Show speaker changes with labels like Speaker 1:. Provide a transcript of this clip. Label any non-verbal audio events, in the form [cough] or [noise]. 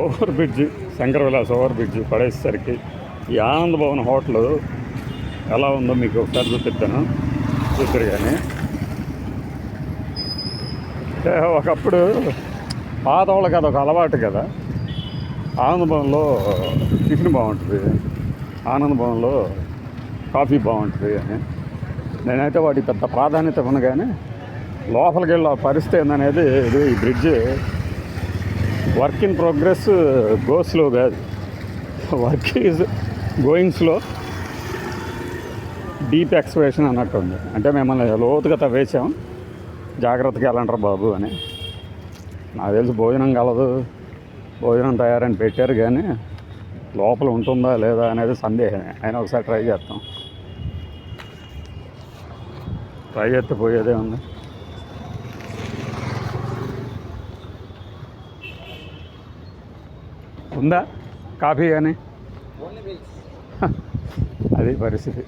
Speaker 1: Over bridge Shankar Vilas over bridge పడేసరికి ఈ ఆనందభవన్ hotel ఎలా ఉందో మీకు ఒకసారి చూపిస్తాను. చూసారు కానీ అంటే ఒకప్పుడు పాత వాళ్ళకి అదొక అలవాటు కదా. ఆనందభవన్లో టిఫిన్ బాగుంటుంది ఆనంద భవన్లో కాఫీ బాగుంటుంది అని. నేనైతే వాటి పెద్ద ప్రాధాన్యత ఇవ్వను కానీ లోపలికి వెళ్ళి ఆ పరిస్థితి ఏందనేది ఇది ఈ bridge work in progress go slow కాదు. Work is going slow. Deep expression అన్నట్టు ఉంది అంటే మిమ్మల్ని లోతుగా తవ్వేసాం జాగ్రత్తగా వెళ్ళంటారు బాబు అని. నాకు తెలిసి భోజనం కలదు. భోజనం తయారని పెట్టారు కానీ లోపల ఉంటుందా లేదా అనేది సందేహమే. అయినా ఒకసారి ట్రై చేస్తాం ట్రై చేస్తే పోయేదే ఉంది. ఉందా? కాఫీ కానీ? [laughs] అది పరిస్థితి.